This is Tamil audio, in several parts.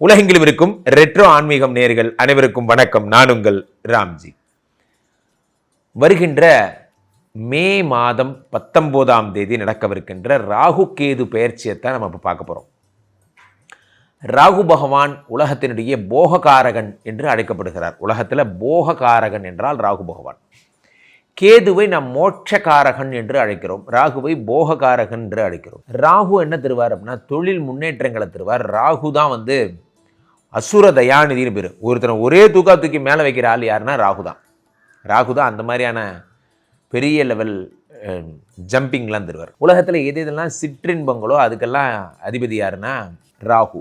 உலகெங்கிலும் இருக்கும் ரெட்ரோ ஆன்மீகம் நேர்கள் அனைவருக்கும் வணக்கம். நான் உங்கள் ராம்ஜி. வருகின்ற மே மாதம் பத்தொம்போதாம் தேதி நடக்கவிருக்கின்ற ராகு கேது பெயர்ச்சியைத்தான் நம்ம இப்போ பார்க்க போகிறோம் ராகு பகவான் உலகத்தினுடைய போககாரகன் என்று அழைக்கப்படுகிறார். உலகத்தில் போககாரகன் என்றால் ராகு பகவான். கேதுவை நாம் மோட்சகாரகன் என்று அழைக்கிறோம். ராகுவை போககாரகன் என்று அழைக்கிறோம். ராகு என்ன தருவார் அப்படின்னா தொழில் முன்னேற்றங்களை தருவார். ராகு தான் வந்து அசுர தயாநிதினு பேர். ஒருத்தனை ஒரே தூக்கா தூக்கி மேலே வைக்கிற ஆள் யாருன்னா ராகு தான். ராகு தான் அந்த மாதிரியான பெரிய லெவல் ஜம்பிங்லாம் தருவார். உலகத்தில் எது எதெல்லாம் சிற்றின்பங்களோ அதுக்கெல்லாம் அதிபதி யாருன்னா ராகு.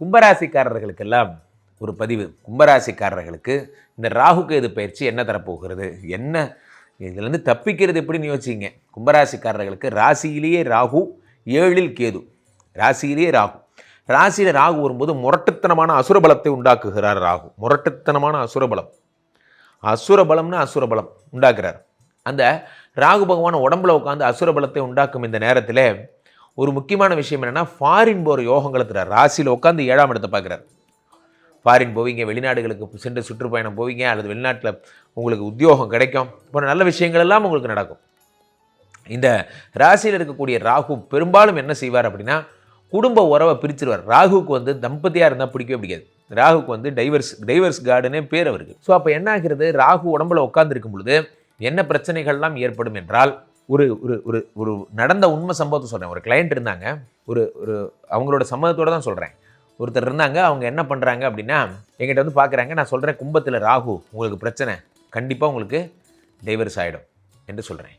கும்பராசிக்காரர்களுக்கெல்லாம் ஒரு பதிவு. கும்பராசிக்காரர்களுக்கு இந்த ராகு கேது பயிற்சி என்ன தரப்போகிறது? என்ன? இதுலேருந்து தப்பிக்கிறது எப்படின்னு யோசிச்சிங்க கும்பராசிக்காரர்களுக்கு ராசியிலேயே ராகு ஏழில் கேது. ராசியிலேயே ராகு. ராசியில் ராகு வரும்போது முரட்டுத்தனமான அசுரபலத்தை உண்டாக்குகிறார் ராகு. முரட்டுத்தனமான அசுரபலம். அசுரபலம்னு அசுரபலம் உண்டாக்குறார். அந்த ராகு பகவான் உடம்புல உட்காந்து அசுரபலத்தை உண்டாக்கும் இந்த நேரத்தில் ஒரு முக்கியமான விஷயம் என்னென்னா ஃபாரின் போகிற யோகங்களை தரார். ராசியில் உட்காந்து ஏழாம் இடத்தை பார்க்குறார். ஃபாரின் போவீங்க வெளிநாடுகளுக்கு சென்று சுற்றுப்பயணம் போவீங்க அல்லது வெளிநாட்டில் உங்களுக்கு உத்தியோகம் கிடைக்கும். போன்ற நல்ல விஷயங்கள் எல்லாம் உங்களுக்கு நடக்கும். இந்த ராசியில் இருக்கக்கூடிய ராகு பெரும்பாலும் என்ன செய்வார் அப்படின்னா குடும்ப உறவை பிரிச்சிருவார். ராகுவுக்கு வந்து தம்பதியாக இருந்தால் பிடிக்கவே பிடிக்காது. ராகுக்கு வந்து டைவர்ஸ் டைவர்ஸ் கார்டுனே பேர் அவருக்கு. ஸோ அப்போ என்ன ஆகிறது? ராகு உடம்புல உட்காந்துருக்கும் பொழுது என்ன பிரச்சனைகள்லாம் ஏற்படும் என்றால் ஒரு ஒரு ஒரு ஒரு நடந்த உண்மை சம்பவத்தை சொல்கிறேன் ஒரு கிளையண்ட் இருந்தாங்க. ஒரு ஒரு அவங்களோட சம்மதத்தோடு தான் சொல்கிறேன் ஒருத்தர் இருந்தாங்க. அவங்க என்ன பண்ணுறாங்க அப்படின்னா எங்கிட்ட வந்து பார்க்குறாங்க நான் சொல்கிறேன் கும்பத்தில் ராகு உங்களுக்கு பிரச்சனை. கண்டிப்பாக உங்களுக்கு டைவர்ஸ் ஆகிடும் என்று சொல்கிறேன்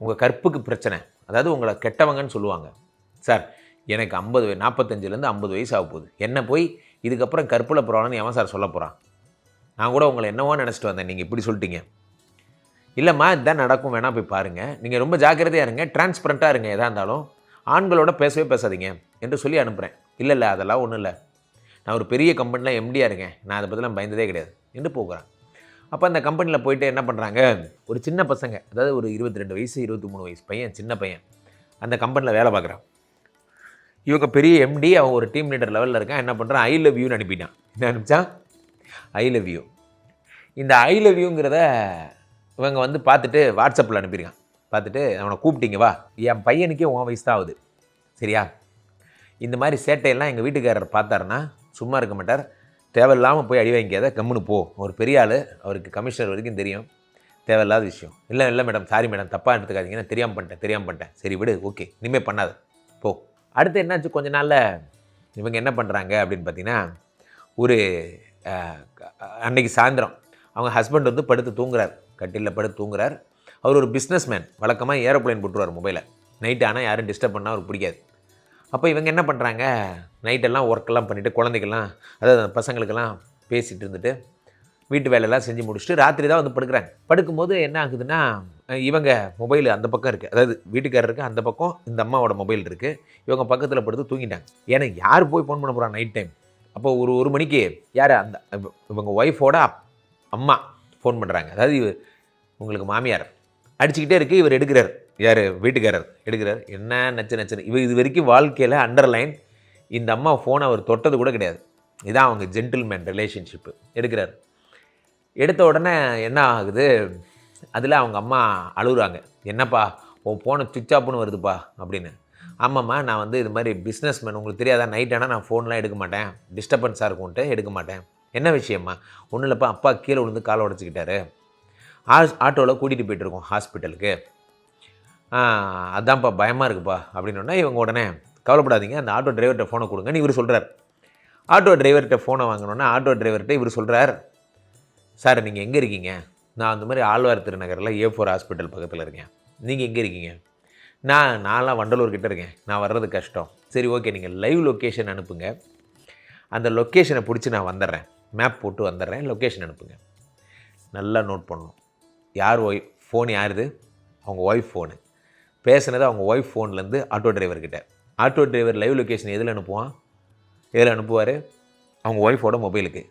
உங்கள் கற்புக்கு பிரச்சனை. அதாவது உங்களை கெட்டவங்கன்னு சொல்லுவாங்க. சார் எனக்கு ஐம்பது நாற்பத்தஞ்சிலேருந்து ஐம்பது வயசு ஆக போகுது. என்ன போய் இதுக்கப்புறம் கற்பூல போகிறான்னு எவன் சார் சொல்ல போகிறான் நான் கூட உங்களை என்னவோ நினச்சிட்டு வந்தேன். நீங்கள் இப்படி சொல்லிட்டீங்க. இல்லைம்மா இதுதான் நடக்கும். வேணால் போய் பாருங்கள் நீங்கள் ரொம்ப ஜாக்கிரதையாக இருங்க. டிரான்ஸ்பரண்ட்டாக இருங்க எதாக இருந்தாலும். ஆண்களோட பேசவே பேசாதீங்க என்று சொல்லி அனுப்புகிறேன் இல்லை இல்லை அதெல்லாம் ஒன்றும் இல்லை. நான் ஒரு பெரிய கம்பெனியில் எம்டியாக இருக்கேன். நான் அதை பற்றிலாம் பயந்ததே கிடையாது என்று போகிறேன். அப்போ அந்த கம்பெனியில் போயிட்டு என்ன பண்ணுறாங்க ஒரு சின்ன பசங்க அதாவது ஒரு இருபத்தி ரெண்டு வயசு இருபத்தி மூணு வயசு பையன் சின்ன பையன் அந்த கம்பெனியில் வேலை பார்க்குறான். இவங்க பெரிய எம்டி அவன் ஒரு டீம் லீடர் லெவலில் இருக்கான். என்ன பண்ணுறான் ஐ லவ் யூன்னு அனுப்பிட்டான். என்ன அனுப்பிச்சான் ஐ லவ் யூ இந்த ஐ லவ் யூங்கிறத இவங்க வந்து பார்த்துட்டு வாட்ஸ்அப்பில் அனுப்பியிருக்கான். பார்த்துட்டு அவனை கூப்பிட்டீங்க வா. என் பையனுக்கே உன் வயசு தான் ஆகுது. சரியா? இந்த மாதிரி சேட்டையெல்லாம் எங்கள் வீட்டுக்காரர் பார்த்தாருன்னா சும்மா இருக்க மாட்டார். தேவையில்லாமல் போய் அடி வாங்கிக்காத கம்முன்னு போ. ஒரு பெரிய ஆள் அவருக்கு கமிஷனர் வரைக்கும் தெரியும். தேவையில்லாத விஷயம். இல்லை இல்லை மேடம் சாரி மேடம் தப்பாக எடுத்துக்காதீங்கன்னா தெரியாமல் பண்ணிட்டேன் தெரியாமல் பண்ணிட்டேன். சரி விடு ஓகே இனிமேல் பண்ணாத. போ. அடுத்து என்னாச்சு கொஞ்ச நாளில் இவங்க என்ன பண்ணுறாங்க அப்படின்னு பார்த்தீங்கன்னா ஒரு அன்னைக்கு சாயந்தரம் அவங்க ஹஸ்பண்ட் வந்து படுத்து தூங்குறார். கட்டிலில் படுத்து தூங்குறார். அவர் ஒரு பிஸ்னஸ் மேன் வழக்கமாக ஏரோப்ளேன் போட்டுருவார் மொபைலை நைட் ஆனால் யாரும் டிஸ்டர்ப் பண்ணால் அவருக்கு பிடிக்காது. அப்போ இவங்க என்ன பண்ணுறாங்க நைட்டெல்லாம் ஒர்க்கெல்லாம் பண்ணிவிட்டு குழந்தைக்கெல்லாம் அதாவது பசங்களுக்கெல்லாம் பேசிகிட்டு இருந்துட்டு வீட்டு வேலையெல்லாம் செஞ்சு முடிச்சுட்டு ராத்திரி தான் வந்து படுக்கிறாங்க. படுக்கும்போது என்ன ஆகுதுன்னா இவங்க மொபைல் அந்த பக்கம் இருக்குது அதாவது வீட்டுக்காரருக்கு அந்த பக்கம் இந்த அம்மாவோட மொபைல் இருக்குது இவங்க பக்கத்தில் படுத்து தூங்கிட்டாங்க. ஏன்னா யார் போய் ஃபோன் பண்ண போகிறான் நைட் டைம் அப்போ ஒரு ஒரு மணிக்கு யார் அந்த இவங்க ஒய்ஃபோட அம்மா ஃபோன் பண்ணுறாங்க அதாவது உங்களுக்கு மாமியார். அடிச்சுக்கிட்டே இருக்குது இவர் எடுக்கிறார். யார்? வீட்டுக்காரர். எடுக்கிறார். என்ன நச்சு நச்சுன்னு இவர் இது வரைக்கும் வாழ்க்கையில் அண்டர்லைன் இந்த அம்மா ஃபோனை அவர் தொட்டது கூட கிடையாது. இதான் அவங்க ஜென்டில்மேன் ரிலேஷன்ஷிப்பு எடுக்கிறார். எடுத்த உடனே என்ன ஆகுது? அதில் அவங்க அம்மா அழுகுறாங்க. என்னப்பா உன் ஃபோனை சுவிட்ச் ஆஃப்னு வருதுப்பா அப்படின்னு. ஆமாம்மா நான் வந்து இது மாதிரி பிஸ்னஸ் மேன் உங்களுக்கு தெரியாதா? நைட் ஆனால் நான் ஃபோன்லாம் எடுக்க மாட்டேன். டிஸ்டர்பன்ஸாக இருக்கும்ன்ட்டு எடுக்க மாட்டேன். என்ன விஷயம்மா? ஒன்றும் இல்லைப்பா அப்பா கீழே விழுந்து காலை உடச்சிக்கிட்டாரு. ஆட்டோவில் கூட்டிகிட்டு போயிட்டுருக்கோம் ஹாஸ்பிட்டலுக்கு அதான்ப்பா பயமாக இருக்குப்பா அப்படின்னோடனே இவங்க உடனே கவலைப்படாதீங்க அந்த ஆட்டோ டிரைவர்கிட்ட ஃபோனை கொடுங்கன்னு இவர் சொல்கிறார் ஆட்டோ டிரைவர்கிட்ட ஃபோனை வாங்கினோன்னே ஆட்டோ டிரைவர்கிட்ட இவர் சொல்கிறார் சார் நீங்கள் எங்கே இருக்கீங்க? நான் அந்த மாதிரி ஆழ்வார் திருநகரில் ஏ ஃபோர் ஹாஸ்பிட்டல் பக்கத்தில் இருக்கேன். நீங்கள் எங்கே இருக்கீங்க? நான் நான்லாம் வண்டலூர்கிட்ட இருக்கேன். நான் வர்றது கஷ்டம். சரி ஓகே நீங்கள் லைவ் லொக்கேஷன் அனுப்புங்க. அந்த லொக்கேஷனை பிடிச்சி நான் வந்துடுறேன். மேப் போட்டு வந்துடுறேன். லொக்கேஷன் அனுப்புங்க. நல்லா நோட் பண்ணணும். யார் ஒய்ஃப் ஃபோன் யாருது? அவங்க ஒய்ஃப் ஃபோனு பேசுனது அவங்க ஒய்ஃப் ஃபோன்லேருந்து ஆட்டோ டிரைவர்கிட்ட ஆட்டோ டிரைவர் லைவ் லொக்கேஷன் எதில் அனுப்புவான்? எதில் அனுப்புவார்? அவங்க ஒய்ஃபோட மொபைலுக்கு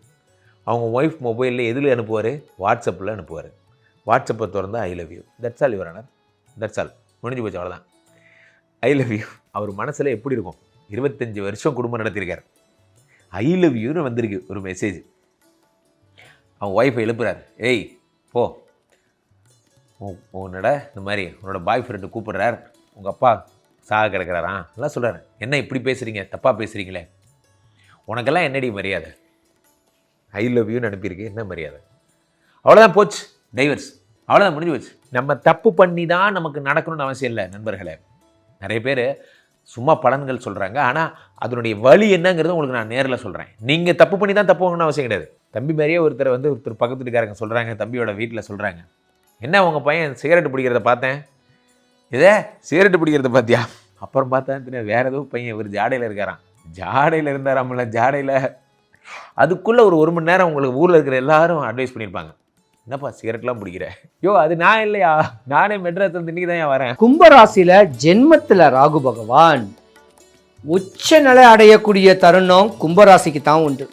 அவங்க ஒய்ஃப் மொபைலில் எதில் அனுப்புவார்? வாட்ஸ்அப்பில் அனுப்புவார். வாட்ஸ்அப்பை திறந்து I love you that's all your honour that's all முடிஞ்சு போச்சு அவ்வளோதான் ஐ லவ் யூ அவர் மனசில் எப்படி இருக்கும்? இருபத்தஞ்சி வருஷம் குடும்பம் நடத்தியிருக்கார் ஐ லவ் யூன்னு வந்திருக்கு ஒரு மெசேஜ் அவன் ஒய்ஃபை எழுப்புறாரு. ஏய் போ. உன்னோட இந்த மாதிரி? உன்னோட பாய் ஃப்ரெண்டு கூப்பிடுறார். உங்கள் அப்பா சாக கிடக்கிறாரா எல்லாம் சொல்கிறார் என்ன இப்படி பேசுகிறீங்க தப்பாக பேசுகிறீங்களே உனக்கெல்லாம் என்னடி மரியாதை? ஐ லவ் யூன்னு அனுப்பியிருக்கு. என்ன மரியாதை? அவ்வளோதான் போச்சு. டைவர்ஸ் அவ்வளோதான் முடிஞ்சு போச்சு. நம்ம தப்பு பண்ணி தான் நமக்கு நடக்கணும்னு அவசியம் இல்லை நண்பர்களே. நிறைய பேர் சும்மா பலன்கள் சொல்கிறாங்க ஆனால் அதனுடைய வழி என்னங்கிறது உங்களுக்கு நான் நேரில் சொல்கிறேன் நீங்கள் தப்பு பண்ணி தான் தப்பு வாங்கணும்னு அவசியம் கிடையாது. தம்பி மாதிரியே ஒருத்தர் வந்து ஒருத்தர் பக்கத்து வீட்டுக்காரங்க சொல்கிறாங்க தம்பியோட வீட்டில் சொல்கிறாங்க என்ன உங்கள் பையன் சிகரெட் பிடிக்கிறத பார்த்தேன்? இதே சிகரெட் பிடிக்கிறத பார்த்தியா? அப்புறம் பார்த்தா தெரியும் வேறு ஏதோ பையன் இவர் ஜாடையில் இருக்காராம். ஜாடையில் இருந்தாராமில்ல ஜாடையில். அதுக்குள்ளே ஒரு ஒரு மணி நேரம் உங்களுக்கு ஊரில் இருக்கிற எல்லாரும் அட்வைஸ் பண்ணியிருப்பாங்க. என்னப்பா சிகரெட்லாம் பிடிக்கிற? யோ அது நான் இல்லையா? நானே மெட்ராஸ் இன்னைக்கு தான் வரேன்? கும்பராசியில ஜென்மத்தில் ராகு பகவான். உச்ச நிலை அடையக்கூடிய தருணம் கும்பராசிக்கு தான் உண்டு.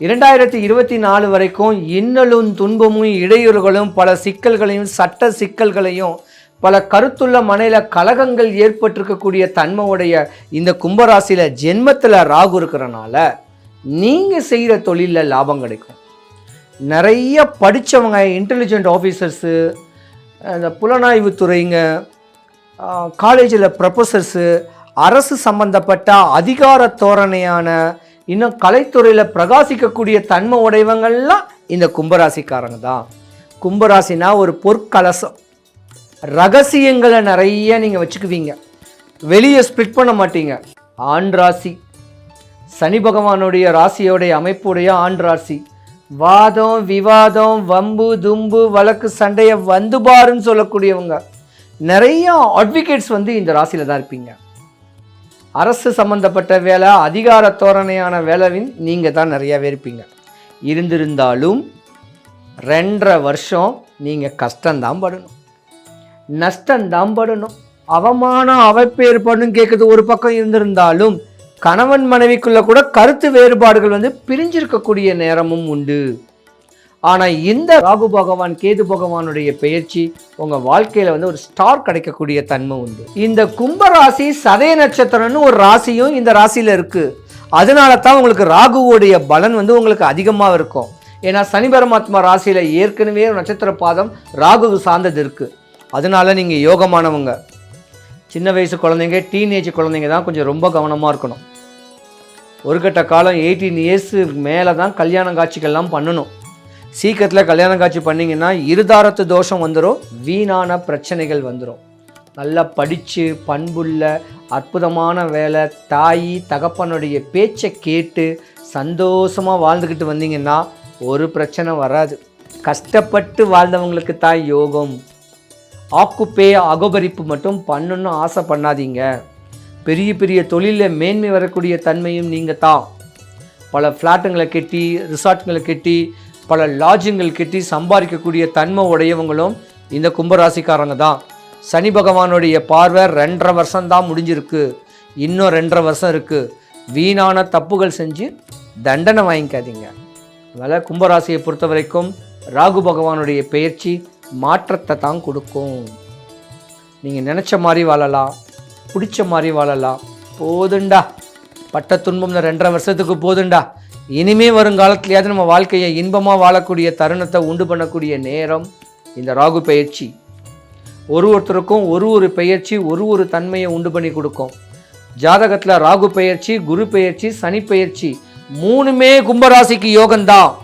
இரண்டாயிரத்தி இருபத்தி நாலு வரைக்கும் இன்னலும் துன்பமும் இடையூறுகளும் பல சிக்கல்களையும் சட்ட சிக்கல்களையும் பல கருத்துள்ள மனையில் கலகங்கள் ஏற்பட்டிருக்கக்கூடிய தன்மையுடைய இந்த கும்பராசியில் ஜென்மத்தில் ராகு இருக்கிறனால நீங்கள் செய்கிற தொழிலில் லாபம் கிடைக்கும். நிறைய படித்தவங்க இன்டெலிஜென்ட் ஆஃபீஸர்ஸு இந்த புலனாய்வு துறைங்க காலேஜில் ப்ரொஃபஸர்ஸு அரசு சம்பந்தப்பட்ட அதிகார தோரணையான இன்னும் கலைத்துறையில் பிரகாசிக்கக்கூடிய தன்மை உடையவங்கள்லாம் இந்த கும்பராசிக்காரங்க தான். கும்பராசினா ஒரு பொற்கலசம். ரகசியங்களை நிறைய நீங்கள் வச்சுக்குவீங்க. வெளியே ஸ்ப்ளிட் பண்ண மாட்டீங்க. ஆண் ராசி சனி பகவானுடைய ராசியோடைய அமைப்புடைய ஆண் ராசி. வாதம் விவாதம் வம்பு தும்பு வழக்கு சண்டையை வந்து பாருன்னு சொல்லக்கூடியவங்க. நிறைய அட்வொகேட்ஸ் வந்து இந்த ராசியில் தான் இருப்பீங்க. அரசு சம்பந்தப்பட்ட வேலை அதிகார தோரணையான வேலைவின் நீங்கள் தான் நிறையாவே இருப்பீங்க. இருந்திருந்தாலும் ரெண்டரை வருஷம் நீங்கள் கஷ்டம்தான் படணும். நஷ்டம்தான் படணும். அவமானம் அவப்பேர் கேட்குது கேட்குறது ஒரு பக்கம் இருந்திருந்தாலும் கணவன் மனைவிக்குள்ள கூட கருத்து வேறுபாடுகள் வந்து பிரிஞ்சிருக்கக்கூடிய நேரமும் உண்டு. ஆனால் இந்த ராகு பகவான் கேது பகவானுடைய பெயர்ச்சி உங்கள் வாழ்க்கையில் வந்து ஒரு ஸ்டார் கிடைக்கக்கூடிய தன்மை உண்டு. இந்த கும்ப ராசி சதய நட்சத்திரம்னு ஒரு ராசியும் இந்த ராசியில் இருக்குது அதனால தான் உங்களுக்கு ராகுவோடைய பலன் வந்து உங்களுக்கு அதிகமாக இருக்கும். ஏன்னா சனி பரமாத்மா ராசியில் ஏற்கனவே நட்சத்திர பாதம் ராகு சார்ந்தது இருக்குது அதனால நீங்கள் யோகமானவங்க. சின்ன வயசு குழந்தைங்க டீனேஜ் குழந்தைங்க தான் கொஞ்சம் ரொம்ப கவனமாக இருக்கணும். ஒரு கட்ட காலம் எயிட்டீன் இயர்ஸு மேலே தான் கல்யாண காட்சிகள்லாம் பண்ணணும். சீக்கிரத்தில் கல்யாண காட்சி பண்ணிங்கன்னா இருதாரத்து தோஷம் வந்துடும் வீணான பிரச்சனைகள் வந்துடும் நல்லா படித்து பண்புள்ள அற்புதமான வேலை தாய் தகப்பனுடைய பேச்சை கேட்டு சந்தோஷமாக வாழ்ந்துக்கிட்டு வந்தீங்கன்னா ஒரு பிரச்சனை வராது. கஷ்டப்பட்டு வாழ்ந்தவங்களுக்கு தான் யோகம். ஆக்குப்பே அகோபரிப்பு மட்டும் பண்ணணும்னு ஆசை பண்ணாதீங்க. பெரிய பெரிய தொழிலில் மேன்மை வரக்கூடிய தன்மையும் நீங்கள் தான் பல ஃப்ளாட்டுங்களை கட்டி ரிசார்ட்டுங்களை கட்டி பல லாட்ஜுங்கள் கட்டி சம்பாதிக்கக்கூடிய தன்மை உடையவங்களும் இந்த கும்பராசிக்காரங்க தான். சனி பகவானுடைய பார்வை ரெண்டரை வருஷம் தான் முடிஞ்சிருக்கு. இன்னும் ரெண்டரை வருஷம் இருக்குது வீணான தப்புகள் செஞ்சு தண்டனை வாங்கிக்காதீங்க. அதனால் கும்பராசியை பொறுத்த வரைக்கும் ராகு பகவானுடைய பெயர்ச்சி மாற்றத்தை தான் கொடுக்கும். நீங்கள் நினச்ச மாதிரி வாழலாம். பிடிச்ச மாதிரி வாழலாம். போதுண்டா. பட்ட துன்பம் இந்த ரெண்டரை வருஷத்துக்கு போதுண்டா. இனிமே வருங்காலத்துலையாவது நம்ம வாழ்க்கையை இன்பமாக வாழக்கூடிய தருணத்தை உண்டு பண்ணக்கூடிய நேரம் இந்த ராகு பயிற்சி ஒரு ஒருத்தருக்கும் ஒரு ஒரு பெயர்ச்சி ஒரு ஒரு தன்மையை உண்டு பண்ணி கொடுக்கும். ஜாதகத்தில் ராகு பெயர்ச்சி குரு பெயர்ச்சி சனி பெயர்ச்சி மூணுமே கும்பராசிக்கு யோகம்தான்.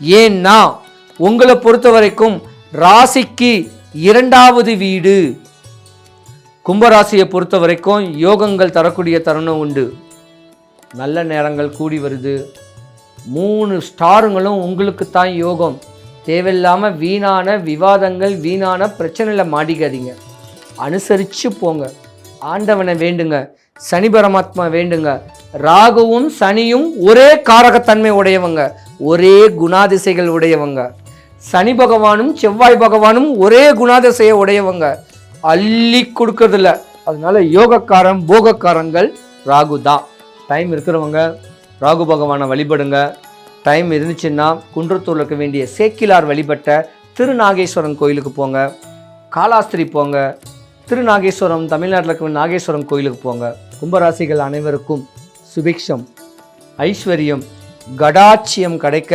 ஏன்னா உங்களை பொறுத்த வரைக்கும் ராசிக்கு இரண்டாவது வீடு. கும்பராசியை பொறுத்த வரைக்கும் யோகங்கள் தரக்கூடிய தருணம் உண்டு. நல்ல நேரங்கள் கூடி வருது. மூணு ஸ்டாருங்களும் உங்களுக்கு தான் யோகம். தேவையில்லாமல் வீணான விவாதங்கள் வீணான பிரச்சனையில் மாடிக்காதீங்க அனுசரித்து போங்க. ஆண்டவனை வேண்டுங்க. சனி பரமாத்மா வேண்டுங்க. ராகுவும் சனியும் ஒரே காரகத்தன்மை உடையவங்க. ஒரே குணாதிசைகள் உடையவங்க. சனி பகவானும் செவ்வாய் பகவானும் ஒரே குணாதிசையை உடையவங்க. அள்ளி கொடுக்கறதில்ல. அதனால யோகக்காரன் போகக்காரங்கள் ராகு தான். டைம் இருக்கிறவங்க ராகு பகவானை வழிபடுங்க. டைம் இருந்துச்சுன்னா குன்றத்தூரில் இருக்க வேண்டிய சேக்கிலார் வழிபட்ட திருநாகேஸ்வரன் கோயிலுக்கு போங்க. காலாஸ்திரி போங்க. திருநாகேஸ்வரம் தமிழ்நாட்டில் இருக்க நாகேஸ்வரம் கோயிலுக்கு போங்க. கும்பராசிகள் அனைவருக்கும் சுபிக்ஷம் ஐஸ்வர்யம் கடாட்சியம் கிடைக்க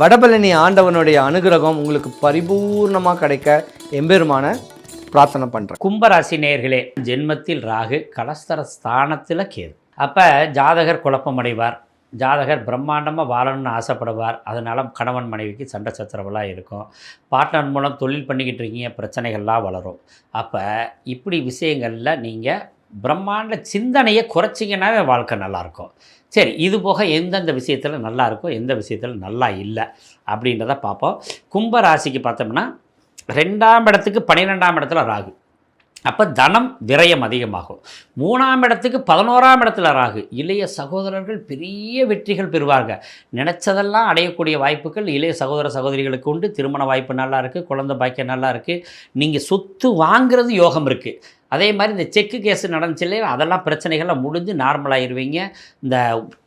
வடபழனி ஆண்டவனுடைய அனுகிரகம் உங்களுக்கு பரிபூர்ணமாக கிடைக்க எம்பெருமான பிரார்த்தனை பண்ணுறேன் கும்பராசி நேர்களே ஜென்மத்தில் ராகு கலஸ்தர ஸ்தானத்தில் கேது. அப்போ ஜாதகர் குழப்பமடைவார். ஜாதகர் பிரம்மாண்டமாக வாழணும்னு ஆசைப்படுவார். அதனால் கணவன் மனைவிக்கு சண்டை சச்சரவெல்லாம் இருக்கும். பார்ட்னர் மூலம் தொழில் பண்ணிக்கிட்டு இருக்கீங்க பிரச்சனைகள்லாம் வளரும். அப்போ இப்படி விஷயங்களில் நீங்கள் பிரம்மாண்ட சிந்தனையை குறைச்சிங்கன்னாவே வாழ்க்கை நல்லாயிருக்கும். சரி இது போக எந்தெந்த விஷயத்தில் நல்லா இருக்கும் எந்த விஷயத்தில் நல்லா இல்லை அப்படின்றத பார்ப்போம். கும்ப ராசிக்கு பார்த்தோம்னா ரெண்டாம் இடத்துக்கு பன்னிரெண்டாம் இடத்துல ராகு. அப்போ தனம் விரயம் அதிகமாகும். மூணாம் இடத்துக்கு பதினோராம் இடத்துல ராகு. இளைய சகோதரர்கள் பெரிய வெற்றிகள் பெறுவாங்க. நினச்சதெல்லாம் அடையக்கூடிய வாய்ப்புகள் இளைய சகோதர சகோதரிகளுக்கு உண்டு. திருமண வாய்ப்பு நல்லா இருக்குது குழந்தை பாக்கியம் நல்லா இருக்குது நீங்கள் சொத்து வாங்குறது யோகம் இருக்குது அதே மாதிரி இந்த செக்கு கேஸ் நடந்துச்சு இல்லையா? அதெல்லாம் பிரச்சனைகள்லாம் முடிஞ்சு நார்மலாகிடுவீங்க இந்த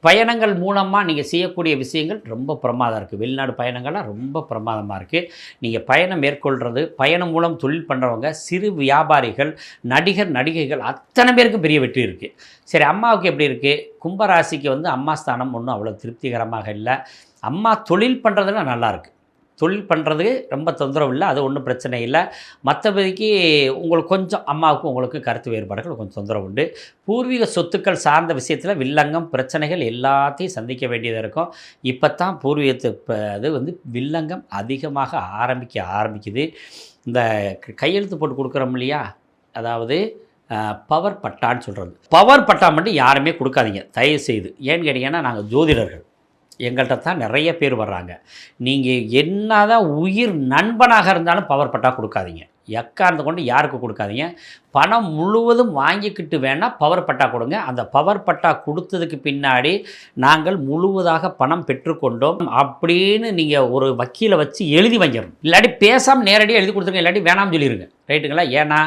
பயணங்கள் மூலமாக நீங்கள் செய்யக்கூடிய விஷயங்கள் ரொம்ப பிரமாதம் இருக்குது வெளிநாடு பயணங்கள்லாம் ரொம்ப பிரமாதமாக இருக்குது நீங்கள் பயணம் மேற்கொள்கிறது பயணம் மூலம் தொழில் பண்ணுறவங்க சிறு வியாபாரிகள் நடிகர் நடிகைகள் அத்தனை பேருக்கும் பெரிய வெற்றி இருக்குது சரி அம்மாவுக்கு எப்படி இருக்குது கும்பராசிக்கு வந்து அம்மா ஸ்தானம் ஒன்றும் அவ்வளோ திருப்திகரமாக இல்லை. அம்மா தொழில் பண்ணுறதுலாம் நல்லாயிருக்கு தொழில் பண்ணுறதுக்கு ரொம்ப தொந்தரவு இல்லை அது ஒன்றும் பிரச்சனை இல்லை. மற்றபடிக்கு உங்களுக்கு கொஞ்சம் அம்மாவுக்கும் உங்களுக்கு கருத்து வேறுபாடுகள் கொஞ்சம் தொந்தரவு உண்டு. பூர்வீக சொத்துக்கள் சார்ந்த விஷயத்தில் வில்லங்கம் பிரச்சனைகள் எல்லாத்தையும் சந்திக்க வேண்டியதாக இருக்கும். இப்போ தான் பூர்வீகத்து இப்போ அது வந்து வில்லங்கம் அதிகமாக ஆரம்பிக்க ஆரம்பிக்குது. இந்த கையெழுத்து போட்டு கொடுக்குறோம் இல்லையா? அதாவது பவர் பட்டான்னு சொல்கிறது பவர் பட்டா மட்டும் யாருமே கொடுக்காதீங்க. தயவு செய்து ஏன்னு கேட்டிங்கன்னா நாங்கள் ஜோதிடர்கள். எங்கள்கிட்ட தான் நிறைய பேர் வர்றாங்க. நீங்கள் என்ன தான் உயிர் நண்பனாக இருந்தாலும் பவர் பட்டா கொடுக்காதீங்க. எக்கார்ந்து கொண்டு யாருக்கு கொடுக்காதீங்க. பணம் முழுவதும் வாங்கிக்கிட்டு வேணால் பவர் பட்டா கொடுங்க. அந்த பவர் பட்டா கொடுத்ததுக்கு பின்னாடி நாங்கள் முழுவதாக பணம் பெற்றுக்கொண்டோம். அப்படின்னு நீங்கள் ஒரு வக்கீலை வச்சு எழுதி வாங்கிடணும் இல்லாட்டி பேசாமல் நேரடியாக எழுதி கொடுத்துருங்க. இல்லாட்டி வேணாம்னு சொல்லிடுங்க ரைட்டுங்களா? ஏன்னா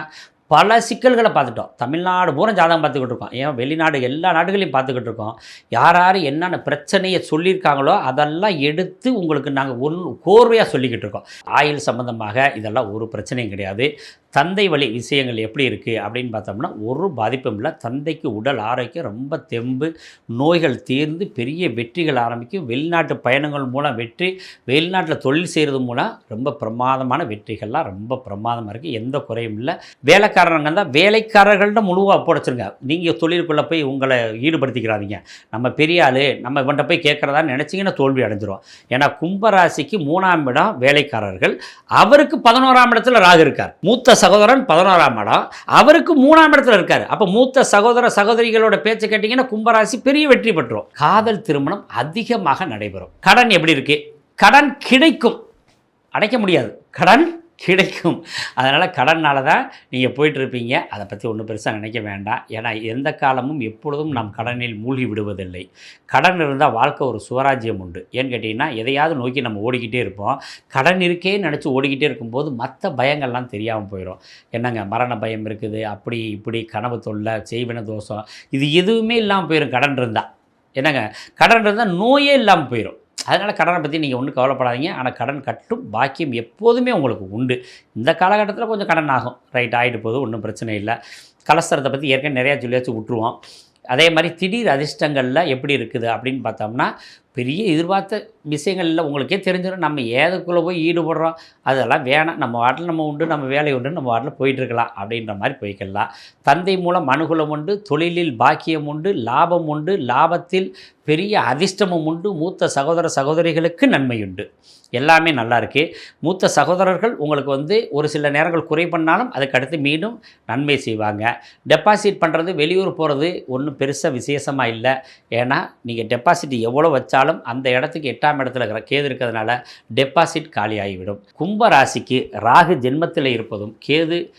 பல சிக்கல்களை பார்த்துட்டோம். தமிழ்நாடு பூரா ஜாதகம் பார்த்துக்கிட்டு இருக்கோம். ஏன்? வெளிநாடு எல்லா நாடுகளையும் பார்த்துக்கிட்டு இருக்கோம். யார் யார் என்னென்ன பிரச்சனையை சொல்லியிருக்காங்களோ அதெல்லாம் எடுத்து உங்களுக்கு நாங்கள் ஒன் கோர்வையாக சொல்லிக்கிட்டு இருக்கோம். ஆயில் சம்மந்தமாக இதெல்லாம் ஒரு பிரச்சனையும் கிடையாது. தந்தை வழி விஷயங்கள் எப்படி இருக்குது அப்படின்னு பார்த்தோம்னா ஒரு பாதிப்பும் இல்லை. தந்தைக்கு உடல் ஆரோக்கியம் ரொம்ப தெம்பு நோய்கள் தீர்ந்து பெரிய வெற்றிகள் ஆரம்பிக்கும். வெளிநாட்டு பயணங்கள் மூலம் வெற்றி வெளிநாட்டில் தொழில் செய்கிறது மூலம் ரொம்ப பிரமாதமான வெற்றிகள்லாம் ரொம்ப பிரமாதமாக இருக்குது எந்த குறையும் இல்லை. வேலைக்காரங்க தான் வேலைக்காரர்கள்ட்ட முழுவாக ஒப்படைச்சிருங்க நீங்கள் தொழிலுக்குள்ளே போய் உங்களை ஈடுபடுத்திக்கிறாதீங்க. நம்ம பெரிய ஆள் நம்ம இவன்ட்ட போய் கேட்குறதா நினச்சிங்கன்னா தோல்வி அடைஞ்சிரும். ஏன்னா கும்பராசிக்கு மூணாம் இடம் வேலைக்காரர்கள். அவருக்கு பதினோராம் இடத்துல ராகு இருக்கார். மூத்த சகோதரன் பதினோராம் இடம் அவருக்கு மூணாம் இடத்துல இருக்கார். அப்போ மூத்த சகோதர சகோதரிகளோட பேச்சை கேட்டிங்கன்னா கும்பராசி பெரிய வெற்றி பெற்றோம். காதல் திருமணம் அதிகமாக நடைபெறும். கடன் எப்படி இருக்கு? கடன் கிடைக்கும். அடைக்க முடியாது. கடன் கிடைக்கும். அதனால் கடனால் தான் நீங்கள் போயிட்டுருப்பீங்க. அதை பற்றி ஒன்றும் பெருசாக நினைக்க வேண்டாம். ஏன்னா எந்த காலமும் எப்பொழுதும் நாம் கடனில் மூழ்கி விடுவதில்லை. கடன் இருந்தால் வாழ்க்கை ஒரு சுவராஜ்யம் உண்டு. ஏன்னு கேட்டிங்கன்னா எதையாவது நோக்கி நம்ம ஓடிக்கிட்டே இருப்போம். கடன் இருக்கே நினச்சி ஓடிக்கிட்டே இருக்கும்போது மற்ற பயங்கள்லாம் தெரியாமல் போயிடும் என்னங்க மரண பயம் இருக்குது அப்படி இப்படி கனவு தொல்லை செய்வின தோஷம் இது எதுவுமே இல்லாமல் போயிடும் கடன் இருந்தால் என்னங்க கடன் இருந்தால் நோயே இல்லாமல் போயிடும் அதனால் கடனை பற்றி நீங்கள் ஒன்றும் கவலைப்படாதீங்க. ஆனால் கடன் கட்டும் பாக்கியம் எப்போதுமே உங்களுக்கு உண்டு. இந்த காலகட்டத்தில் கொஞ்சம் கடன் ஆகும். ரைட் ஆகிட்டு போகுது ஒன்றும் பிரச்சனை இல்லை. கலஸ்தரத்தை பற்றி ஏற்கனவே நிறையா சொல்லியாச்சு விட்டுருவோம். அதே மாதிரி திடீர் அதிர்ஷ்டங்களில் எப்படி இருக்குது அப்படின்னு பார்த்தோம்னா பெரிய எதிர்பார்த்த விஷயங்கள்ல உங்களுக்கே தெரிஞ்சிடும் நம்ம ஏதுக்குள்ளே போய் ஈடுபடுறோம்? அதெல்லாம் வேணாம். நம்ம வாட்டில் நம்ம உண்டு நம்ம வேலை உண்டு நம்ம வாட்டில் போயிட்டுருக்கலாம். அப்படின்ற மாதிரி போய்க்கலாம். தந்தை மூலம் அனுகூலம் உண்டு தொழிலில் பாக்கியம் உண்டு லாபம் உண்டு லாபத்தில் பெரிய அதிர்ஷ்டமும் உண்டு மூத்த சகோதர சகோதரிகளுக்கு நன்மை உண்டு. எல்லாமே நல்லா இருக்குது மூத்த சகோதரர்கள் உங்களுக்கு வந்து ஒரு சில நேரங்கள் குறை பண்ணாலும் அதுக்கு அடுத்து மீண்டும் நன்மை செய்வாங்க. டெபாசிட் பண்ணுறது வெளியூர் போகிறது ஒன்றும் பெருசாக விசேஷமாக இல்லை. ஏன்னா நீங்கள் டெபாசிட் எவ்வளோ வச்சாலும் அந்த இடத்துக்கு எட்டாம் இடத்துல இருக்கிற கேது இருக்கிறதுனால டெபாசிட் காலியாகிவிடும். கும்ப ராசிக்கு ராகு ஜென்மத்தில் இருப்பதும் கேது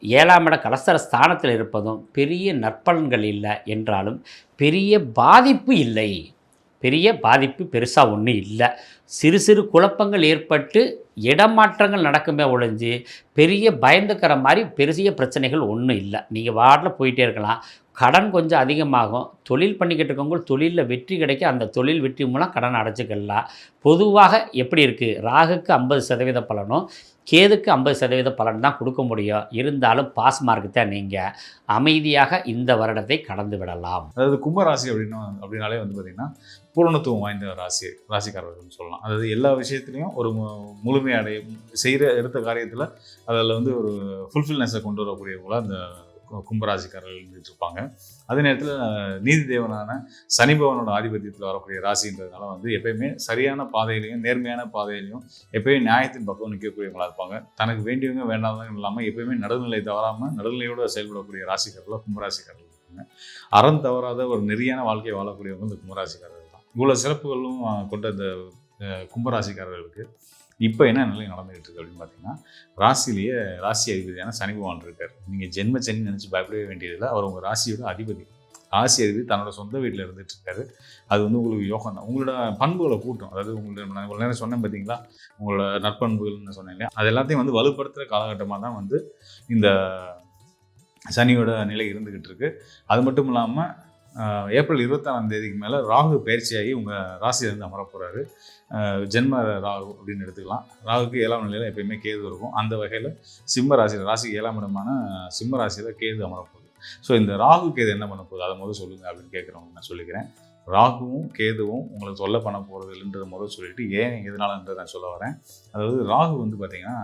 ஏழாம் இட கலசர ஸ்தானத்தில் இருப்பதும் பெரிய நற்பலன்கள் இல்லை என்றாலும் பெரிய பாதிப்பு இல்லை. பெரிய பாதிப்பு பெருசாக ஒன்றும் இல்லை. சிறு சிறு குழப்பங்கள் ஏற்பட்டு இடமாற்றங்கள் நடக்குமே ஒழிஞ்சு பெரிய பயந்துக்கிற மாதிரி பெரிய பிரச்சனைகள் ஒன்றும் இல்லை. நீங்கள் வார்டில் போயிட்டே இருக்கலாம். கடன் கொஞ்சம் அதிகமாகும். தொழில் பண்ணிக்கிட்டு இருக்கவங்க தொழிலில் வெற்றி கிடைக்க அந்த தொழில் வெற்றி மூலம் கடன் அடைச்சிக்கலாம் பொதுவாக எப்படி இருக்குது ராகுக்கு ஐம்பது சதவீத பலனும் கேதுக்கு ஐம்பது சதவீத பலன் தான் கொடுக்க முடியும். இருந்தாலும் பாஸ் மார்க் தான் நீங்கள் அமைதியாக இந்த வருடத்தை கடந்து விடலாம். அதாவது கும்பராசி அப்படின்னா அப்படின்னாலே வந்து பார்த்தீங்கன்னா பூரணத்துவம் வாய்ந்த ராசி ராசிக்காரர்கள்னு சொல்லலாம். அதாவது எல்லா விஷயத்துலையும் ஒரு மு- முழுமையடைய செய்கிற எடுத்த காரியத்தில் அதில் வந்து ஒரு ஃபுல்ஃபில்னஸை கொண்டு வரக்கூடிய போல் அந்த கும்பராசிக்காரர்கள் இருந்துட்டு இருப்பாங்க அதே நேரத்தில் நீதி தேவனான சனிபவனோட ஆதிபத்தியத்தில் வரக்கூடிய ராசின்றதுனால வந்து எப்பயுமே சரியான பாதையிலையும் நேர்மையான பாதையிலையும் எப்பயுமே நியாயத்தின் பக்கம் நிற்கக்கூடியவங்களா இருப்பாங்க. தனக்கு வேண்டியவங்க வேண்டாதவங்க இல்லாமல் எப்பயுமே நடுநிலை தவறாமல் நடுநிலையோடு செயல்படக்கூடிய ராசிக்காரர்களாக கும்பராசிக்காரர்கள் இருக்காங்க. அறம் தவறாத ஒரு நெறியான வாழ்க்கையை வாழக்கூடியவங்க இந்த கும்பராசிக்காரர்கள் தான். இவ்வளோ சிறப்புகளும் கொண்ட இந்த கும்பராசிக்காரர்களுக்கு இப்போ என்ன நிலை நடந்துகிட்டு இருக்கு அப்படின்னு பார்த்தீங்கன்னா ராசியிலேயே ராசி அதிபதியான சனி பகவான் இருக்கார். நீங்கள் ஜென்ம சனி நினச்சி பயப்படவே வேண்டியதில்லை. அவர் உங்கள் ராசியோட அதிபதி. ராசி அதிபதி தன்னோட சொந்த வீட்டில் இருந்துட்டு இருக்காரு. அது வந்து உங்களுக்கு யோகம் தான். உங்களோட பண்புகளை கூட்டும். அதாவது உங்களோட நான் இவ்வளோ நேரம் சொன்னேன் பார்த்தீங்களா? உங்களோட நற்பண்புகள்னு சொன்னேன் இல்லையா? அது எல்லாத்தையும் வந்து வலுப்படுத்துகிற காலகட்டமாக தான் வந்து இந்த சனியோட நிலை இருந்துக்கிட்டு இருக்கு. அது மட்டும் இல்லாமல் ஏப்ரல் இருபத்தாறாம் தேதிக்கு மேலே ராகு பயிற்சியாகி உங்கள் ராசியிலேருந்து அமர போகிறாரு ஜென்ம ராகு அப்படின்னு எடுத்துக்கலாம். ராகுக்கு ஏழாம் நிலையில் எப்பயுமே கேது இருக்கும். அந்த வகையில் சிம்ம ராசியில் ராசிக்கு ஏழாம் இடமான சிம்ம ராசியில் கேது அமரப்போகுது ஸோ இந்த ராகு கேது என்ன பண்ண போகுது? அதை முதல் சொல்லுங்கள் அப்படின்னு கேட்குறவங்க நான் சொல்லிக்கிறேன். ராகுவும் கேதுவும் உங்களுக்கு தொல்லை பண்ண போகிறது இல்லைன்றது முதல் சொல்லிட்டு ஏன் எதனாலன்றதை நான் சொல்ல வரேன். அதாவது ராகு வந்து பார்த்திங்கன்னா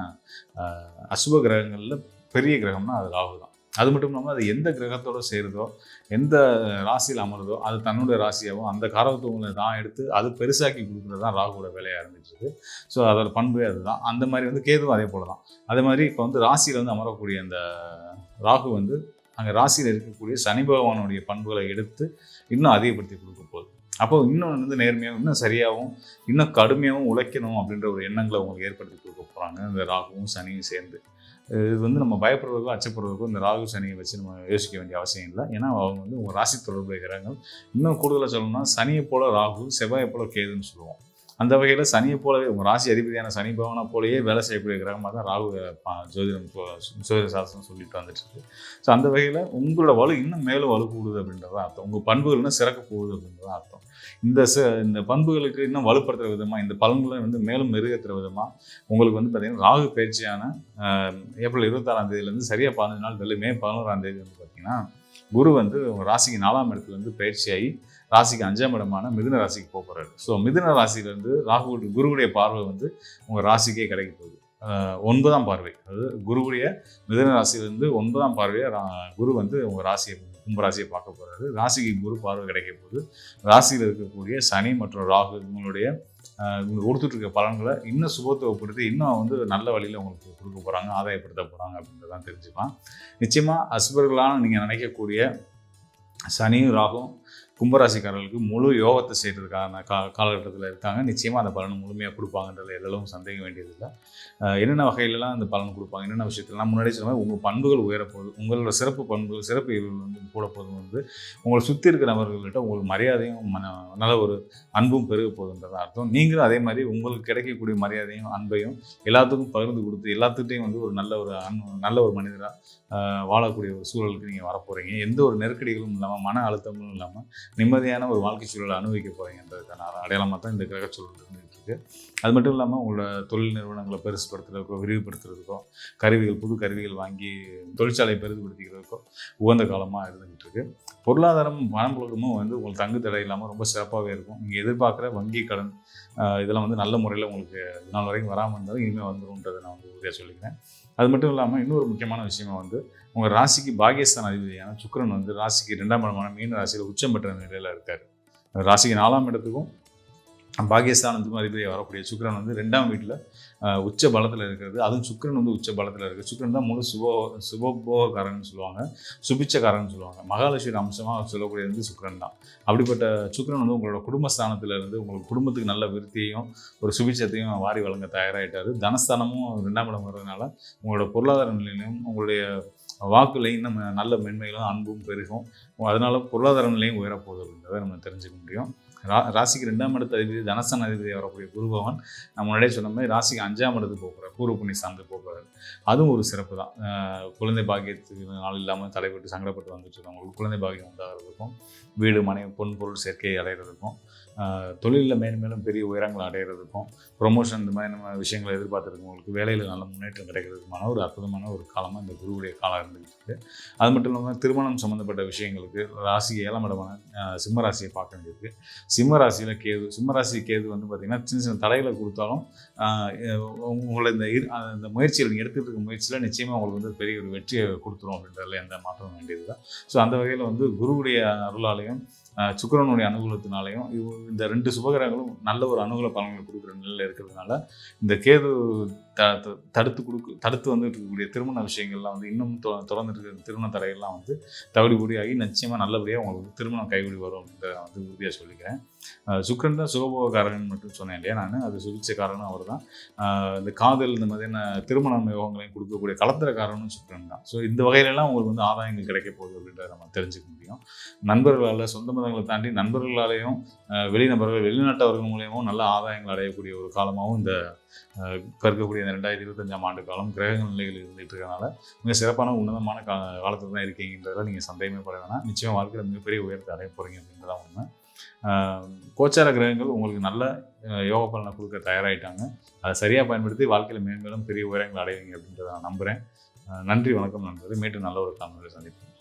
அசுப கிரகங்களில் பெரிய கிரகம்னா அது ராகு தான் அது மட்டும் இல்லாமல் அது எந்த கிரகத்தோட சேருதோ எந்த ராசியில் அமருதோ அது தன்னுடைய ராசியாகவும் அந்த காரகத்துவங்களை தான் எடுத்து அது பெருசாக்கி கொடுக்குறது தான் ராகுவோட வேலையாக இருந்துச்சு. ஸோ அதோட பண்பே அதுதான். அந்த மாதிரி வந்து கேதுவும் அதே போல தான் அதே மாதிரி இப்போ வந்து ராசியில் வந்து அமரக்கூடிய அந்த ராகு வந்து அங்கே ராசியில் இருக்கக்கூடிய சனி பகவானுடைய பண்புகளை எடுத்து இன்னும் அதிகப்படுத்தி கொடுக்க போகுது. அப்போ இன்னும் வந்து நேர்மையாகவும் இன்னும் சரியாகவும் இன்னும் கடுமையாகவும் உழைக்கணும் அப்படின்ற ஒரு எண்ணங்களை அவங்களுக்கு ஏற்படுத்தி கொடுக்க போகிறாங்க இந்த ராகுவும் சனியும் சேர்ந்து. இது வந்து நம்ம பயப்படுறதுக்கோ அச்சப்படுறதுக்கோ இந்த ராகு சனியை வச்சு நம்ம யோசிக்க வேண்டிய அவசியம் இல்லை. ஏன்னா அவங்க வந்து உங்கள் ராசி தொடர்புடைய கிரகங்கள் இன்னும் கூடுதலாக சொல்லணும்னா சனியை போல ராகு செவ்வாயை போல கேதுன்னு சொல்லுவோம். அந்த வகையில் சனியை போலவே உங்கள் ராசி அதிபதியான சனி பவனை போலயே வேலை செய்யக்கூடிய கிரகமாக தான் ராகு ஜோதிடம் ஜோதிட சாஸ்திரம் சொல்லிட்டு வந்துட்டுருக்கு ஸோ அந்த வகையில் உங்களோட வலு இன்னும் மேலும் வலு கூடுது அப்படின்றது அர்த்தம். உங்கள் பண்புகள் இன்னும் சிறக்க போகுது அப்படின்றது அர்த்தம். இந்த ச இந்த பண்புகளுக்கு இன்னும் வலுப்படுத்துற விதமாக இந்த பலன்களை வந்து மேலும் மெருகேற்றுற விதமாக உங்களுக்கு வந்து பார்த்திங்கன்னா ராகு பயிற்சியான ஏப்ரல் இருபத்தாறாம் தேதியிலேருந்து சரியாக பதினஞ்சு நாள் மே பதினோராம் தேதி வந்து பார்த்தீங்கன்னா குரு வந்து உங்கள் ராசிக்கு நாலாம் இடத்துல வந்து பயிற்சியாகி ராசிக்கு அஞ்சாம் இடமான மிதுன ராசிக்கு போக போகிறாரு ஸோ மிதுன ராசியிலேருந்து ராகு குருவுடைய பார்வை வந்து உங்கள் ராசிக்கே கிடைக்க போகுது. ஒன்பதாம் பார்வை. அதாவது குருவுடைய மிதுன ராசியிலேருந்து ஒன்பதாம் பார்வையாக குரு வந்து உங்கள் ராசியை கும்பராசியை பார்க்க போகிறாரு ராசிக்கு குரு பார்வை கிடைக்க போகுது. ராசியில் இருக்கக்கூடிய சனி மற்றும் ராகு இவங்களுடைய கொடுத்துட்ருக்க கொடுத்துட்டு இருக்க பலன்களை இன்னும் சுபத்துவப்படுத்தி இன்னும் வந்து நல்ல வழியில் உங்களுக்கு கொடுக்க போகிறாங்க ஆதாயப்படுத்த போகிறாங்க அப்படின்றதான் தெரிஞ்சுக்கலாம். நிச்சயமாக அசுபர்களான நீங்கள் நினைக்கக்கூடிய சனியும் ராகும் கும்பராசிக்காரர்களுக்கு முழு யோகத்தை செய்கிறதுக்கான கா காலகட்டத்தில் இருக்காங்க. நிச்சயமாக அந்த பலன் முழுமையாக கொடுப்பாங்கன்றதுல எல்லாம் சந்தேகம் வேண்டியதில்லை. என்னென்ன வகையிலலாம் அந்த பலன் கொடுப்பாங்க? என்னென்ன விஷயத்துலாம் முன்னாடி சொன்ன மாதிரி உங்கள் பண்புகள் உயரப்போகுது உங்களோட சிறப்பு பண்புகள் சிறப்பு இயல்புகள் வந்து கூட போதும் வந்து உங்களை சுற்றி இருக்கிற நபர்கள்கிட்ட உங்களுக்கு மரியாதையும் மன நல்ல ஒரு அன்பும் பெருக போகுதுன்றது அர்த்தம். நீங்களும் அதே மாதிரி உங்களுக்கு கிடைக்கக்கூடிய மரியாதையும் அன்பையும் எல்லாத்துக்கும் பகிர்ந்து கொடுத்து எல்லாத்துக்கிட்டையும் வந்து ஒரு நல்ல ஒரு அன் நல்ல ஒரு மனிதராக வாழக்கூடிய ஒரு சூழலுக்கு நீங்கள் வரப்போகிறீங்க எந்த ஒரு நெருக்கடிகளும் இல்லாமல் மன அழுத்தங்களும் இல்லாமல் நிம்மதியான ஒரு வாழ்க்கை சூழலை அனுபவிக்க போகிறீங்கன்றதுக்கான அடையாளமாக தான் இந்த கிரக சூழல் இருந்துகிட்டு இருக்குது அது மட்டும் இல்லாமல் உங்களோட தொழில் நிறுவனங்களை பெருசுப்படுத்துறதுக்கோ விரிவுபடுத்துறதுக்கோ கருவிகள் புது கருவிகள் வாங்கி தொழிற்சாலை பெரிதுபடுத்திக்கிறதுக்கோ உகந்த காலமாக இருந்துகிட்டு இருக்கு. பொருளாதாரம் பணப்புழக்கமும் வந்து உங்களுக்கு தங்கு தடை இல்லாமல் ரொம்ப சிறப்பாகவே இருக்கும். நீங்கள் எதிர்பார்க்குற வங்கி கடன் இதெல்லாம் வந்து நல்ல முறையில் உங்களுக்கு இது நாள் வரைக்கும் வராமல் இருந்தாலும் இனிமேல் வந்துடும்ன்றதை நான் வந்து உறுதியாக சொல்லிக்கிறேன். அது மட்டும் இல்லாமல் இன்னொரு முக்கியமான விஷயமா வந்து உங்கள் ராசிக்கு பாகியஸ்தான் அதிபதியான சுக்கரன் வந்து ராசிக்கு ரெண்டாம் இடமான மீன ராசியில் உச்சம் பெற்ற நிலையில் இருக்கார். ராசிக்கு நாலாம் இடத்துக்கும் பாகியஸ்தானத்துக்கும் அதிபதியாக வரக்கூடிய சுக்கரன் வந்து ரெண்டாம் வீட்டில் உச்ச பலத்தில் இருக்கிறது. அதுவும் சுக்கிரன் வந்து உச்ச பலத்தில் இருக்குது சுக்கரன் தான் முழு சுபோ சுபபோகக்காரன்னு சொல்லுவாங்க. சுபிச்சக்காரன் சொல்லுவாங்க. மகாலட்சுமி அம்சமாக சொல்லக்கூடியது வந்து சுக்கரன் தான். அப்படிப்பட்ட சுக்கரன் வந்து உங்களோட குடும்பஸ்தானத்தில் இருந்து உங்களுக்கு குடும்பத்துக்கு நல்ல விருத்தியையும் ஒரு சுபிச்சத்தையும் வாரி வழங்க தயாராகிட்டார் தனஸ்தானமும் ரெண்டாம் இடம் வர்றதுனால உங்களோட பொருளாதார நிலையிலும் உங்களுடைய வாக்குலையும் நம்ம நல்ல மென்மைகளும் அன்பும் பெருகும். அதனால் பொருளாதார நிலையும் உயரப்போகுது அப்படின்றத நம்ம தெரிஞ்சுக்க முடியும். ரா ராசிக்கு ரெண்டாம் இடத்து அதிபதி தனசன் அதிபதி வரக்கூடிய குருபவன் நம்ம முன்னாடியே சொன்ன மாதிரி ராசிக்கு அஞ்சாம் இடத்து போகிறார் பூர்வ புண்ணி சார்ந்து போகிறார் அதுவும் ஒரு சிறப்பு தான். குழந்தை பாக்கியத்துக்கு நாள் இல்லாமல் தலைப்பட்டு சங்கடப்பட்டு வந்துட்டு இருக்கவங்களுக்கு குழந்தை பாக்கியம் உண்டாகிறதுக்கும் வீடு மனை பொன் பொருள் அடைகிறதுக்கும் தொழிலில் மேலும் மேலும் பெரிய உயரங்களை அடைகிறதுக்கும் ப்ரொமோஷன் இந்த மாதிரி நம்ம விஷயங்களை எதிர்பார்த்துருக்கவங்களுக்கு வேலையில் நல்ல முன்னேற்றம் கிடைக்கிறதுக்குமான ஒரு அற்புதமான ஒரு காலமாக இந்த குருவுடைய காலம் இருந்துகிட்டு இருக்கு. அது மட்டும் இல்லாமல் திருமணம் சம்மந்தப்பட்ட விஷயங்களுக்கு ராசி ஏழாம் இடமான ஆஹ் சிம்ம ராசியை பார்க்க வேண்டியிருக்கு. சிம்ம ராசியில் கேது சிம்ம ராசி கேது வந்து பார்த்திங்கன்னா சின்ன சின்ன தடைகளை கொடுத்தாலும் உங்களை இந்த இரு- இந்த முயற்சியில் நீங்கள் எடுத்துகிட்டு இருக்க முயற்சியில் நிச்சயமாக உங்களுக்கு வந்து பெரிய ஒரு வெற்றியை கொடுத்துரும் அப்படின்றதுல எந்த மாற்றமும் வேண்டியது தான் ஸோ அந்த வகையில் வந்து குருவுடைய அருளாலயம் சுக்கிரனுடைய அனுகூலத்தினாலையும் இந்த ரெண்டு சுபகிரகங்களும் நல்ல ஒரு அனுகூல பலன்களை கொடுக்குற நிலையில் இருக்கிறதுனால இந்த கேது த தடுத்து கொடுக்க தடுத்து வந்துட்டு இருக்கக்கூடிய திருமண விஷயங்கள்லாம் வந்து இன்னும் தொ தொடர்ந்துட்டு இருக்கிற திருமண தடைகள்லாம் வந்து தவிடுபடியாகி நிச்சயமாக நல்லபடியாக உங்களுக்கு திருமணம் கைகூடி வரும் அப்படின்றத வந்து உறுதியாக சொல்லிக்கிறேன். சுக்கரன் தான் சுகபோகக்காரன் மட்டும் சொன்னேன் இல்லையா நான்? அது சுபிச்சக்காரனும் அவர் தான். இந்த காதல் இந்த மாதிரியான திருமண யோகங்களையும் கொடுக்கக்கூடிய காரணம் சுற்றுலன் தான். ஸோ இந்த வகையிலலாம் உங்களுக்கு வந்து ஆதாயங்கள் கிடைக்க போகுது அப்படின்றத நம்ம தெரிஞ்சுக்க முடியும். நண்பர்களால் சொந்த மதங்களை தாண்டி நண்பர்களாலேயும் வெளிநபர்கள் வெளிநாட்டவர்கள் மூலயமும் நல்ல ஆதாயங்கள் அடையக்கூடிய ஒரு காலமாகவும் இந்த இப்போ இருக்கக்கூடிய இந்த ரெண்டாயிரத்தி இருபத்தஞ்சாம் ஆண்டு காலம் கிரக நிலைகள் இருந்துகிட்டு இருக்கனால மிக சிறப்பான உன்னதமான கா காலத்தில் தான் இருக்கீங்கன்றதில் நீங்கள் சந்தேகமே பட வேணாம். நிச்சயம் வாழ்க்கையில் மிகப்பெரிய உயரத்தை அடைய போகிறீங்க அப்படின்றதான் உண்மை. கோச்சார கிரகங்கள் உங்களுக்கு நல்ல யோக பலனை கொடுக்க தயாராகிட்டாங்க அதை சரியாக பயன்படுத்தி வாழ்க்கையில் மேன்மேலும் பெரிய உயரங்கள் அடைவீங்க அப்படின்றத நான் நம்புகிறேன் நன்றி வணக்கம் நண்பர்களே. மீண்டும் நல்ல ஒரு காணொலியில் சந்திப்போம்.